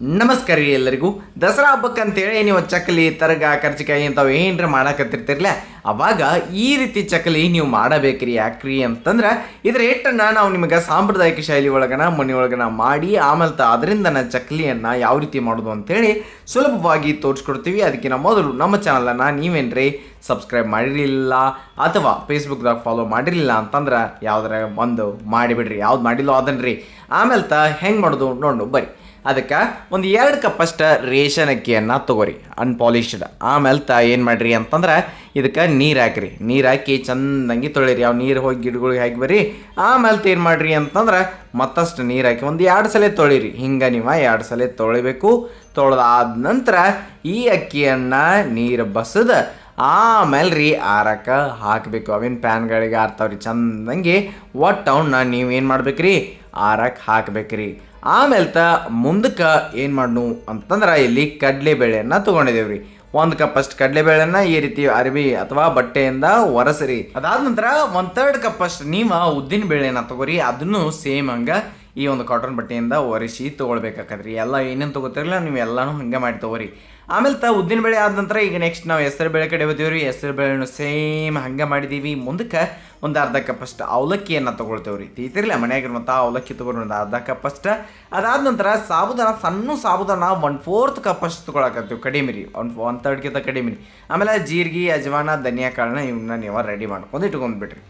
ನಮಸ್ಕಾರ ರೀ ಎಲ್ಲರಿಗೂ. ದಸರಾ ಹಬ್ಬಕ್ಕೆ ಅಂತೇಳಿ ನೀವು ಚಕ್ಕಲಿ ತರಗ, ಕರ್ಜಿಕಾಯಿ ಇಂಥವು ಏನರ ಮಾಡಕತ್ತಿರ್ತಿರ್ಲ ಅವಾಗ ಈ ರೀತಿ ಚಕ್ಕಲಿ ನೀವು ಮಾಡಬೇಕ್ರಿ ಯಾಕ್ರಿ ಅಂತಂದ್ರೆ ಇದ್ರ ಹಿಟ್ಟನ್ನು ನಾವು ನಿಮಗೆ ಸಾಂಪ್ರದಾಯಿಕ ಶೈಲಿ ಒಳಗನ, ಮನೆ ಒಳಗನ ಮಾಡಿ, ಆಮೇಲೆ ತ ಅದರಿಂದ ಚಕ್ಕಲಿಯನ್ನು ಯಾವ ರೀತಿ ಮಾಡೋದು ಅಂತೇಳಿ ಸುಲಭವಾಗಿ ತೋರಿಸ್ಕೊಡ್ತೀವಿ. ಅದಕ್ಕಿಂತ ಮೊದಲು ನಮ್ಮ ಚಾನಲನ್ನು ನೀವೇನ್ರಿ ಸಬ್ಸ್ಕ್ರೈಬ್ ಮಾಡಿರಲಿಲ್ಲ ಅಥವಾ ಫೇಸ್ಬುಕ್ದಾಗ ಫಾಲೋ ಮಾಡಿರಲಿಲ್ಲ ಅಂತಂದ್ರೆ ಯಾವ್ದಾರ ಒಂದು ಮಾಡಿಬಿಡ್ರಿ. ಯಾವ್ದು ಮಾಡಿಲ್ಲೋ ಅದನ್ರಿ. ಆಮೇಲೆ ತ ಹೆಂಗೆ ಮಾಡೋದು ನೋಡು ಬರ್ರಿ ಅದಕ್ಕೆ ಒಂದು ಎರಡು ಕಪ್ಪಷ್ಟು ರೇಷನ್ ಅಕ್ಕಿಯನ್ನು ತೊಗೋರಿ ಅನ್ಪಾಲಿಶ್ಡ್ ಆಮೇಲೆ ತ ಏನು ಮಾಡಿರಿ ಅಂತಂದ್ರೆ ಇದಕ್ಕೆ ನೀರು ಹಾಕ್ರಿ. ನೀರು ಹಾಕಿ ಚೆನ್ನಾಗಿ ತೊಳೀರಿ. ಅವು ನೀರು ಹೋಗಿ ಗಿಡಗಳಿಗೆ ಹಾಕಿ ಬರ್ರಿ. ಆಮೇಲೆ ಏನು ಮಾಡಿರಿ ಅಂತಂದ್ರೆ ಮತ್ತಷ್ಟು ನೀರು ಹಾಕಿ ಒಂದು ಎರಡು ಸಲ ತೊಳಿರಿ. ಹಿಂಗೆ ನೀವು ಎರಡು ಸಲ ತೊಳಿಬೇಕು. ತೊಳೆದಾದ ನಂತರ ಈ ಅಕ್ಕಿಯನ್ನು ನೀರು ಬಸದ ಆಮೇಲೆ ರೀ ಆರಕ್ಕೆ ಹಾಕಬೇಕು. ಅವೇನು ಪ್ಯಾನ್ಗಳಿಗೆ ಆರ್ತಾವ್ರಿ. ಚೆನ್ನಾಗಿ ಒಟ್ಟು ಅವನ್ನ ನೀವು ಏನು ಮಾಡ್ಬೇಕ್ರಿ? ಆರಕ್ಕೆ ಹಾಕಬೇಕ್ರಿ. ಆಮೇಲೆ ತ ಮುಂದಕ್ಕೆ ಏನು ಮಾಡ್ನು ಅಂತಂದ್ರೆ ಇಲ್ಲಿ ಕಡಲೆಬೇಳೆಯನ್ನು ತೊಗೊಂಡಿದ್ದೇವೆ ರೀ ಒಂದು ಕಪ್ ಅಷ್ಟು ಕಡಲೆಬೇಳೆನ ಈ ರೀತಿ ಅರಿವಿ ಅಥವಾ ಬಟ್ಟೆಯಿಂದ ಒರೆಸ್ರಿ. ಅದಾದ ನಂತರ ಒಂದು ತರ್ಡ್ ಕಪ್ ಅಷ್ಟು ನೀವು ಉದ್ದಿನ ಬೇಳೆನ ತಗೋರಿ. ಅದನ್ನು ಸೇಮ್ ಹಂಗೆ ಈ ಒಂದು ಕಾಟನ್ ಬಟ್ಟೆಯಿಂದ ಒರೆಸಿ ತೊಗೊಳ್ಬೇಕಾಕದ್ರಿ ಎಲ್ಲ ಏನೇನು ತೊಗೋತಿರಲಿಲ್ಲ ನೀವು ಎಲ್ಲನೂ ಹಂಗೆ ಮಾಡಿ ತೊಗೋರಿ. ಆಮೇಲೆ ತ ಉದ್ದಿನ ಬೆಳೆ ಆದ ನಂತರ ಈಗ ನೆಕ್ಸ್ಟ್ ನಾವು ಹೆಸರು ಬೇಳೆ ಕಡೆ ಹೋಗ್ತೀವ್ರಿ ಹೆಸರು ಬೆಳೆಯನ್ನು ಸೇಮ್ ಹಂಗೆ ಮಾಡಿದ್ದೀವಿ ಮುಂದಕ್ಕೆ ಒಂದು ಅರ್ಧ ಕಪ್ ಅಷ್ಟು ಅವಲಕ್ಕಿಯನ್ನು ತೊಗೊಳ್ತೇವೆ ರೀ ತೀತಿರ್ಲಿಲ್ಲ ಮನೆಯಾಗಿರುವಂಥ ಅವಲಕ್ಕಿ ತೊಗೊಂಡು ಒಂದು ಅರ್ಧ ಕಪ್ ಅಷ್ಟು. ಅದಾದ ನಂತರ ಸಾಬುದಾನ, ಸಣ್ಣ ಸಾಬುದಾನ ಒನ್ ಫೋರ್ತ್ ಕಪ್ ಅಷ್ಟು ತೊಗೊಳಕತ್ತೀವಿ ಕಡಿಮೆ ರೀ. ಒನ್ ಒನ್ ತರ್ಡ್ಗಿಂತ ಕಡಿಮೆ ರೀ. ಆಮೇಲೆ ಜೀರಿಗೆ, ಅಜವಾನ, ಧನಿಯಾ ಕಾಳನ್ನ ಇವನ್ನ ನೀವು ರೆಡಿ ಮಾಡ್ಕೊಂಡು ಇಟ್ಕೊಂಡ್ಬಿಟ್ರಿ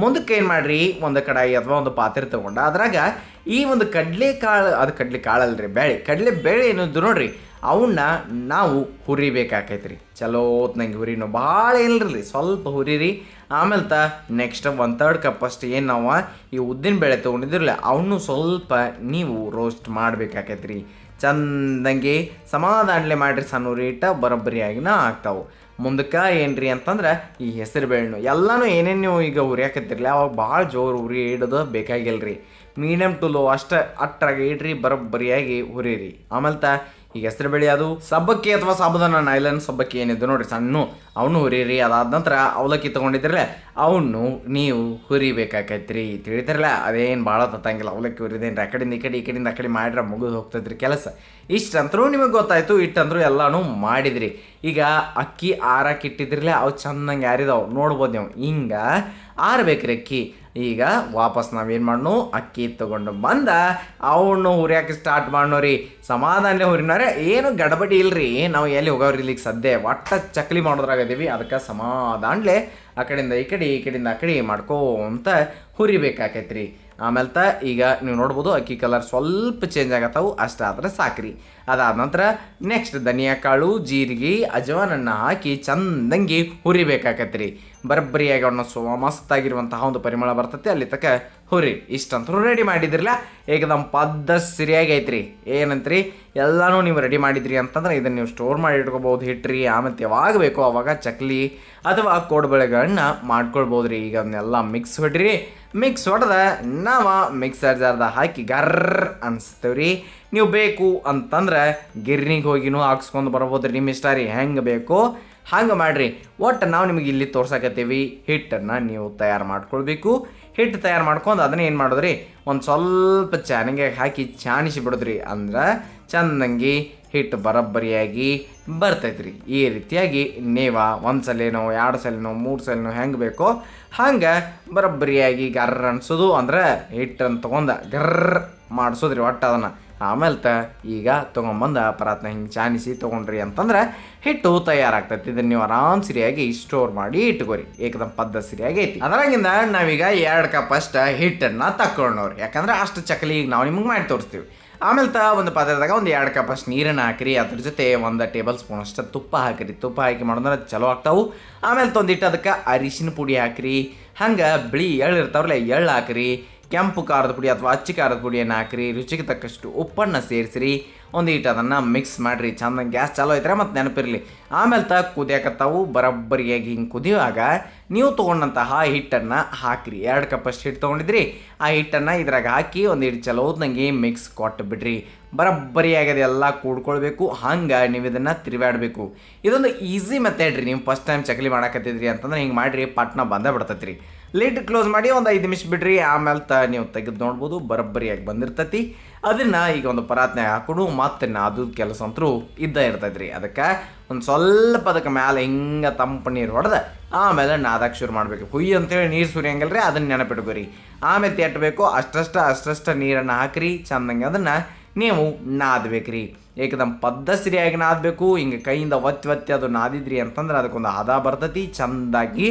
ಮುಂದಕ್ಕೆ ಏನು ಮಾಡಿರಿ? ಒಂದು ಕಡಾಯಿ ಅಥವಾ ಒಂದು ಪಾತ್ರೆ ತೊಗೊಂಡು, ಅದ್ರಾಗ ಈ ಒಂದು ಕಡಲೆ ಕಾಳು, ಅದು ಕಡಲೆ ಕಾಳಲ್ರಿ ಬೇಳೆ ಕಡಲೆ ಬೇಳೆ ಏನಿದ್ದು ನೋಡ್ರಿ, ಅವನ್ನ ನಾವು ಹುರಿಬೇಕಾಕೈತ್ರಿ. ಚಲೋ ಹೊತ್ನಂಗೆ ಹುರಿನು ಭಾಳ ರೀ ಸ್ವಲ್ಪ ಹುರಿರಿ. ಆಮೇಲೆ ತ ನೆಕ್ಸ್ಟ್ ಒಂದು ತರ್ಡ್ ಕಪ್ ಅಷ್ಟು ಏನು ನಾವು ಈ ಉದ್ದಿನ ಬೇಳೆ ತೊಗೊಂಡಿದ್ರಲ್ಲ, ಅವನು ಸ್ವಲ್ಪ ನೀವು ರೋಸ್ಟ್ ಮಾಡ್ಬೇಕಾಕೈತ್ರಿ. ಚಂದಂಗೆ ಸಮಾಧಾನಲೆ ಮಾಡಿರಿ ಸಣ್ಣ ರೇಟ ಬರೋಬ್ಬರಿಯಾಗಿನ ಆಗ್ತಾವೆ. ಮುಂದಕ್ಕೆ ಏನ್ರಿ ಅಂತಂದ್ರೆ, ಈ ಹೆಸರು ಬೇಳೆನು, ಎಲ್ಲನೂ ಏನೇನು ಈಗ ಉರಿಯಾಕತ್ತಿರಲಿ ಅವಾಗ ಭಾಳ ಜೋರು ಉರಿ ಇಡೋದು ಬೇಕಾಗಿಲ್ರಿ. ಮೀಡಿಯಮ್ ಟು ಲೋ ಅಷ್ಟ ಅಟ್ಟಾಗಿ ಇಡ್ರಿ ಬರೋಬ್ಬರಿಯಾಗಿ ಹುರಿರಿ ಆಮೇಲೆ ತ ಈಗ ಹೆಸರು ಬೇಳೆ ಅದು ಸಬ್ಬಕ್ಕಿ ಅಥವಾ ಸಾಬುದಾನ ನೈಲನ್ ಸಬ್ಬಕ್ಕಿ ಏನಿದ್ದು ನೋಡಿರಿ, ಸಣ್ಣ. ಅವನು ಹುರಿರಿ ಅದಾದ ನಂತರ ಅವಲಕ್ಕಿ ತೊಗೊಂಡಿದ್ರಲ್ಲ, ಅವನು ನೀವು ಹುರಿಬೇಕಾಕೈತ್ರಿ. ತಿಳಿತಿರಲ್ಲ ಅದೇನು ಭಾಳ ತತ್ತಂಗಿಲ್ಲ, ಅವಲಕ್ಕಿ ಹುರಿದೇನ್ರಿ ಆ ಕಡೆಯಿಂದ ಈ ಕಡೆ, ಈ ಕಡೆಯಿಂದ ಆ ಕಡೆ ಮಾಡ್ರೆ ಮುಗಿದು ಹೋಗ್ತದ್ರಿ ಕೆಲಸ. ಇಷ್ಟಂತರೂ ನಿಮಗೆ ಗೊತ್ತಾಯ್ತು ಇಟ್ಟಂದ್ರೂ ಎಲ್ಲನೂ ಮಾಡಿದ್ರಿ. ಈಗ ಅಕ್ಕಿ ಆರಕ್ಕೆ ಇಟ್ಟಿದ್ರಲ್ಲ ಅವು ಚೆನ್ನಾಗಿ ಆರಿದಾವೆ. ನೋಡ್ಬೋದು ನೀವು. ಹಿಂಗೆ ಆರ್ಬೇಕ್ರಿ ಅಕ್ಕಿ. ಈಗ ವಾಪಸ್ ನಾವೇನು ಮಾಡ್ನು, ಅಕ್ಕಿ ತೊಗೊಂಡು ಬಂದ, ಅವನು ಹುರಿಯಾಕೆ ಸ್ಟಾರ್ಟ್ ಮಾಡೋರಿ ಸಮಾಧಾನಲೆ ಹುರಿನಾರೆ ಏನು ಗಡಬಡಿ ಇಲ್ರಿ. ನಾವು ಎಲ್ಲಿ ಹೋಗೋರಿ ಇಲ್ಲಿಗೆ ಸದ್ಯ? ಒಟ್ಟ ಚಕ್ಲಿ ಮಾಡೋದ್ರಾಗದೀವಿ. ಅದಕ್ಕೆ ಸಮಾಧಾನಲೇ ಆ ಕಡೆಯಿಂದ ಈ ಕಡೆ, ಈ ಕಡೆಯಿಂದ ಆ ಕಡೆ ಮಾಡ್ಕೋ ಅಂತ ಹುರಿಬೇಕಾಕೈತ್ರಿ. ಆಮೇಲೆ ತ ಈಗ ನೀವು ನೋಡ್ಬೋದು ಅಕ್ಕಿ ಕಲರ್ ಸ್ವಲ್ಪ ಚೇಂಜ್ ಆಗತ್ತವು ಅಷ್ಟಾದರೆ ಸಾಕ್ರಿ. ಅದಾದ ನಂತರ ನೆಕ್ಸ್ಟ್ ಧನಿಯಾ ಕಾಳು ಜೀರಿಗೆ, ಅಜವಾನನ್ನು ಹಾಕಿ ಚಂದಂಗಿ ರೀ ಬರಬ್ಬರಿಯಾಗಿ ಅವನ್ನ ಸೊ ಮಸ್ತಾಗಿರುವಂತಹ ಒಂದು ಪರಿಮಳ ಬರ್ತೈತಿ, ಅಲ್ಲಿ ತಕ ಹುರಿ ಇಷ್ಟಂತೂ ರೆಡಿ ಮಾಡಿದ್ರಲ್ಲ ಏಕದಮ್ ಪದ್ದ ಸರಿಯಾಗಿ ಐತ್ರಿ ಏನಂತ್ರಿ? ಎಲ್ಲನೂ ನೀವು ರೆಡಿ ಮಾಡಿದ್ರಿ ಅಂತಂದ್ರೆ ಇದನ್ನು ನೀವು ಸ್ಟೋರ್ ಮಾಡಿ ಇಟ್ಕೋಬೋದು ಹಿಟ್ರಿ. ಆಮೇಲೆ ಯಾವಾಗ ಬೇಕೋ ಅವಾಗ ಚಕ್ಲಿ ಅಥವಾ ಕೋಡ್ಬಳೆಗಳನ್ನ ಮಾಡ್ಕೊಳ್ಬೋದು ರೀ ಈಗ ಅದನ್ನೆಲ್ಲ ಮಿಕ್ಸ್ ಹೊಡ್ರಿ. ಮಿಕ್ಸ್ ಹೊಡೆದ ನಾವು ಮಿಕ್ಸರ್ ಜಾರ್ದ ಹಾಕಿ ಗರ್ರ್ ಅನ್ಸ್ತೇವ್ರಿ. ನೀವು ಬೇಕು ಅಂತಂದ್ರೆ ಗಿರ್ನಿಗೆ ಹೋಗಿನೂ ಹಾಕ್ಸ್ಕೊಂಡು ಬರ್ಬೋದು ರೀ ನಿಮ್ಮ ಇಷ್ಟ ರೀ. ಹೆಂಗೆ ಬೇಕೋ? ಹಂಗೆ ಮಾಡಿರಿ. ಒಟ್ಟು ನಾವು ನಿಮಗೆ ಇಲ್ಲಿ ತೋರ್ಸಕತ್ತೀವಿ ಹಿಟ್ಟನ್ನು ನೀವು ತಯಾರು ಮಾಡ್ಕೊಳ್ಬೇಕು. ಹಿಟ್ಟು ತಯಾರು ಮಾಡ್ಕೊಂಡು ಅದನ್ನ ಏನು ಮಾಡಿದ್ರಿ? ಒಂದು ಸ್ವಲ್ಪ ಚಾನಿಗೆ ಹಾಕಿ ಚಾಣಿಸಿ ಬಿಡೋದ್ರಿ. ಅಂದ್ರೆ ಚಂದಂಗಿ ಹಿಟ್ಟು ಬರೋಬ್ಬರಿಯಾಗಿ ಬರ್ತೈತ್ರಿ. ಈ ರೀತಿಯಾಗಿ ನೀವ ಒಂದು ಸಲೇನೋ, ಎರಡು ಸಲನೋ, ಮೂರು ಸಲನೋ ಹೆಂಗೆ ಬೇಕೋ ಹಂಗೆ ಬರೋಬ್ಬರಿಯಾಗಿ ಗರ್ರ ಅನ್ಸೋದು. ಅಂದ್ರೆ ಹಿಟ್ಟನ್ನು ತೊಗೊಂಡ ಗರ್ರ ಮಾಡಿಸೋದ್ರಿ ಒಟ್ಟು ಅದನ್ನು. ಆಮೇಲೆ ತ ಈಗ ತೊಗೊಂಬಂದು ಪರಾತ್ನ ಹಿಂಗೆ ಚಾನಿಸಿ ತೊಗೊಂಡ್ರಿ ಅಂತಂದ್ರೆ ಹಿಟ್ಟು ತಯಾರಾಗ್ತೈತಿ. ಇದನ್ನು ನೀವು ಆರಾಮ್ ಸರಿಯಾಗಿ ಸ್ಟೋರ್ ಮಾಡಿ ಇಟ್ಕೋರಿ. ಏಕದಮ್ ಪದ್ಧತಿ ಸರಿಯಾಗಿ ಐತಿ. ಅದರಾಗಿಂದ ನಾವೀಗ ಎರಡು ಕಪ್ ಅಷ್ಟ ಹಿಟ್ಟನ್ನು ತಕ್ಕೊಂಡವ್ರಿ ಯಾಕಂದ್ರೆ ಅಷ್ಟು ಚಕಲಿ ಈಗ ನಾವು ನಿಮಗೆ ಮಾಡಿ ತೋರಿಸ್ತೀವಿ. ಆಮೇಲೆ ತ ಒಂದು ಪಾತ್ರದಾಗ ಒಂದು ಎರಡು ಕಪ್ ಅಷ್ಟು ನೀರನ್ನು ಹಾಕಿರಿ. ಅದ್ರ ಜೊತೆ ಒಂದು ಟೇಬಲ್ ಸ್ಪೂನ್ ಅಷ್ಟು ತುಪ್ಪ ಹಾಕಿರಿ. ತುಪ್ಪ ಹಾಕಿ ಮಾಡಿದ್ರೆ ಚಲೋ ಆಗ್ತಾವೆ. ಆಮೇಲೆ ತೊಂದಿಟ್ಟು ಅದಕ್ಕೆ ಅರಿಶಿನ ಪುಡಿ ಹಾಕಿರಿ. ಹಂಗೆ ಬಿಳಿ ಎಳ್ಳು ಇರ್ತಾವ್ರಲ್ಲ, ಎಳ್ಳು ಹಾಕಿರಿ. ಕೆಂಪು ಖಾರದ ಪುಡಿ ಅಥವಾ ಅಚ್ಚಿ ಖಾರದ ಪುಡಿಯನ್ನು ಹಾಕಿರಿ, ರುಚಿಗೆ ತಕ್ಕಷ್ಟು ಉಪ್ಪನ್ನು ಸೇರಿಸಿರಿ, ಒಂದು ಇಟ್ಟು ಅದನ್ನು ಮಿಕ್ಸ್ ಮಾಡಿರಿ ಚಂದ ಗ್ಯಾಸ್ ಚಾಲೋ ಐತ್ರೆ ಮತ್ತು ನೆನಪಿರಲಿ. ಆಮೇಲೆ ತ ಕುದಿಯಾಕತ್ತಾವು ಬರೋಬ್ಬರಿಯಾಗಿ ಹಿಂಗೆ ಕುದಿಯುವಾಗ ನೀವು ತೊಗೊಂಡಂತಹ ಹಿಟ್ಟನ್ನು ಹಾಕಿರಿ. ಎರಡು ಕಪ್ಪಷ್ಟು ಹಿಟ್ಟು ತೊಗೊಂಡಿದ್ರಿ. ಆ ಹಿಟ್ಟನ್ನು ಇದ್ರಾಗ ಹಾಕಿ ಒಂದು ಹಿಟ್ಟು ಚಲೋ ನಂಗೆ ಮಿಕ್ಸ್ ಕೊಟ್ಟು ಬಿಡ್ರಿ ಬರೋಬ್ಬರಿಯಾಗಿ ಎಲ್ಲ ಕೂಡ್ಕೊಳ್ಬೇಕು. ಹಂಗೆ ನೀವು ಇದನ್ನು ತಿರುಗಾಡಬೇಕು ಇದೊಂದು ಈಸಿ ಮೆಥಡ್ ರೀ. ನೀವು ಫಸ್ಟ್ ಟೈಮ್ ಚಕ್ಲಿ ಮಾಡಾಕತ್ತಿದ್ರಿ ಅಂತಂದ್ರೆ ಹಿಂಗೆ ಮಾಡಿರಿ, ಪಟ್ನ ಬಂದೇ ಬಿಡ್ತೈತೆ ರೀ ಲಿಡ್ ಕ್ಲೋಸ್ ಮಾಡಿ ಒಂದು ಐದು ನಿಮಿಷ ಬಿಡ್ರಿ, ಆಮೇಲೆ ತ ನೀವು ತೆಗೆದು ನೋಡ್ಬೋದು, ಬರಬ್ಬರಿಯಾಗಿ ಬಂದಿರ್ತೈತಿ. ಅದನ್ನು ಈಗ ಒಂದು ಪರಾತ್ನಾಗ ಹಾಕೊಂಡು, ಮತ್ತೆ ನಾದು ಕೆಲಸ ಅಂತರೂ ಇದ್ದ ರೀ ಅದಕ್ಕೆ ಒಂದು ಸ್ವಲ್ಪ ಅದಕ್ಕೆ ಮ್ಯಾಲೆ ಹಿಂಗೆ ತಂಪು ನೀರು ಹೊಡೆದ, ಆಮೇಲೆ ನಾದಕ್ಕೆ ಶುರು ಮಾಡಬೇಕು. ಹುಯ್ಯಿ ಅಂತೇಳಿ ನೀರು ಸುರಿಯಂಗಿಲ್ಲ ರೀ ಅದನ್ನು ನೆನಪಿಟ್ಕೋರಿ. ಆಮೇಲೆ ತೆಟ್ಟಬೇಕು ಅಷ್ಟಷ್ಟ ಅಷ್ಟಷ್ಟ ನೀರನ್ನು ಹಾಕ್ರಿ, ಚಂದಂಗೆ ಅದನ್ನು ನೀವು ನಾದ್ಬೇಕ್ರಿ. ಏಕದಮ್ ಪದ್ಧಸರಿಯಾಗಿ ನಾದಬೇಕು, ಹಿಂಗೆ ಕೈಯಿಂದ ಒತ್ತಿ ಒತ್ತಿ ಅದು ನಾದಿದ್ರಿ ಅಂತಂದ್ರೆ ಅದಕ್ಕೊಂದು ಹದ ಬರ್ತೈತಿ, ಚಂದಾಗಿ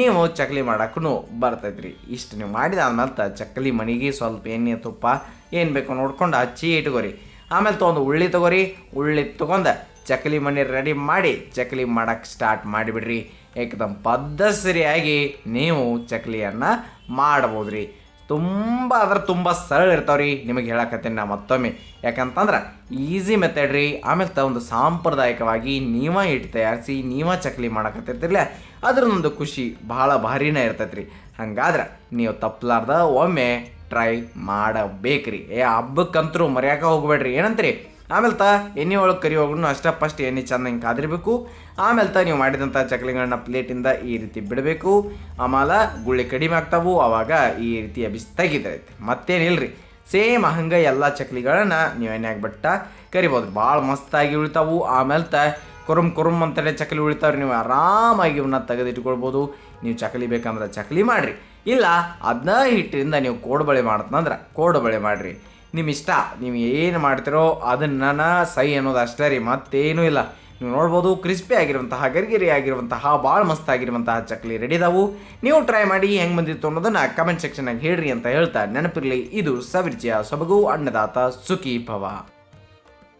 ನೀವು ಚಕ್ಲಿ ಮಾಡಕ್ಕೂ ಬರ್ತೈತ್ರಿ. ಇಷ್ಟು ನೀವು ಮಾಡಿದ ಆಮೇಲೆ ಚಕ್ಲಿ ಮಣಿಗೆ ಸ್ವಲ್ಪ ಎಣ್ಣೆ, ತುಪ್ಪ ಏನು ಬೇಕು ನೋಡ್ಕೊಂಡು ಹಚ್ಚಿ ಇಟ್ಕೋರಿ. ಆಮೇಲೆ ತೊಗೊಂಡು ಉಳ್ಳಿ ತೊಗೊರಿ. ಉಳ್ಳಿ ತೊಗೊಂಡು ಚಕ್ಲಿ ಮಣಿ ರೆಡಿ ಮಾಡಿ ಚಕ್ಲಿ ಮಾಡೋಕ್ಕೆ ಸ್ಟಾರ್ಟ್ ಮಾಡಿಬಿಡ್ರಿ. ಏಕದಮ್ ಪದ್ಧಸರಿಯಾಗಿ ನೀವು ಚಕ್ಲಿಯನ್ನು ಮಾಡ್ಬೋದು ರೀ ತುಂಬ ಅದ್ರ ತುಂಬ ಸರಳ ಇರ್ತಾವ್ರಿ ನಿಮಗೆ ಹೇಳಕತ್ತೀನಿ ನಾ ಮತ್ತೊಮ್ಮೆ. ಯಾಕಂತಂದ್ರೆ ಈಸಿ ಮೆಥಡ್ ರೀ, ಆಮೇಲೆ ತ ಒಂದು ಸಾಂಪ್ರದಾಯಿಕವಾಗಿ ನೀವ ಹಿಟ್ಟು ತಯಾರಿಸಿ, ನೀವ ಚಕ್ಲಿ ಮಾಡಕತ್ತಿರ್ತಿರ್ಲ ಅದ್ರನ್ನೊಂದು ಖುಷಿ ಭಾಳ ಭಾರಿನೇ ಇರ್ತೈತೆ ರೀ ಹಂಗಾದ್ರೆ ನೀವು ತಪ್ಪಲಾರ್ದ ಒಮ್ಮೆ ಟ್ರೈ ಮಾಡಬೇಕ್ರಿ. ಏ ಹಬ್ಬಕ್ಕಂತರೂ ಮರ್ಯಾಕೆ ಹೋಗ್ಬೇಡ್ರಿ. ಏನಂತೀರಿ? ಆಮೇಲೆ ತ, ಎಣ್ಣೆ ಒಳಗೆ ಕರಿ ಹೋಗ್ನು ಅಷ್ಟೇ ಫಸ್ಟ್ ಎಣ್ಣೆ ಚಂದಂಗೆ ಕಾದಿರಬೇಕು. ಆಮೇಲೆ ತ, ನೀವು ಮಾಡಿದಂಥ ಚಕ್ಲಿಗಳನ್ನ ಪ್ಲೇಟಿಂದ ಈ ರೀತಿ ಬಿಡಬೇಕು. ಆಮೇಲೆ ಗುಳ್ಳಿ ಕಡಿಮೆ ಆಗ್ತಾವು ಆವಾಗ ಈ ರೀತಿ ಅಭಿಸ್ ತೆಗಿತೈತೆ. ಮತ್ತೇನಿಲ್ರಿ ಸೇಮ್ ಹಂಗೆ ಎಲ್ಲ ಚಕ್ಲಿಗಳನ್ನ ನೀವು ಎಣ್ಣೆಗೆ ಬಿಟ್ಟ ಕರಿಬೋದು. ಭಾಳ ಮಸ್ತಾಗಿ ಉಳಿತಾವು. ಆಮೇಲೆ ತ, ಕುರುಮ್ ಕುರುಮ್ ಅಂತಲೇ ಚಕ್ಲಿ ಉಳಿತಾವ್ರಿ. ನೀವು ಆರಾಮಾಗಿ ಇವನ್ನ ತೆಗೆದಿಟ್ಕೊಳ್ಬೋದು. ನೀವು ಚಕ್ಲಿ ಬೇಕಂದ್ರೆ ಚಕ್ಲಿ ಮಾಡಿರಿ. ಇಲ್ಲ ಅದನ್ನ ಹಿಟ್ಟಿನಿಂದ ನೀವು ಕೋಡುಬಳೆ ಮಾಡ್ತಂದ್ರೆ ಕೋಡುಬಳೆ ಮಾಡಿರಿ. ನಿಮ್ಮ ಇಷ್ಟ ನೀವು ಏನು ಮಾಡ್ತಿರೋ ಅದನ್ನ ಸೈ ಅನ್ನೋದು ಅಷ್ಟೇ ರೀ, ಮತ್ತೇನೂ ಇಲ್ಲ. ನೀವು ನೋಡ್ಬೋದು ಕ್ರಿಸ್ಪಿ ಆಗಿರುವಂತಹ, ಗರಿಗಿರಿ ಆಗಿರುವಂತಹ ಭಾಳ ಮಸ್ತ್ ಆಗಿರುವಂತಹ ಚಕ್ಲಿ ರೆಡಿ ಇದಾವು. ನೀವು ಟ್ರೈ ಮಾಡಿ ಹೆಂಗೆ ಬಂದಿತ್ತು ಅನ್ನೋದನ್ನು ಕಮೆಂಟ್ ಸೆಕ್ಷನಾಗ ಹೇಳ್ರಿ ಅಂತ ಹೇಳ್ತಾ ನೆನಪಿರಲಿ. ಇದು ಸವಿರ್ಜಿಯ ಸೊಬಗು, ಅನ್ನದಾತ ಸುಖಿ ಭವ.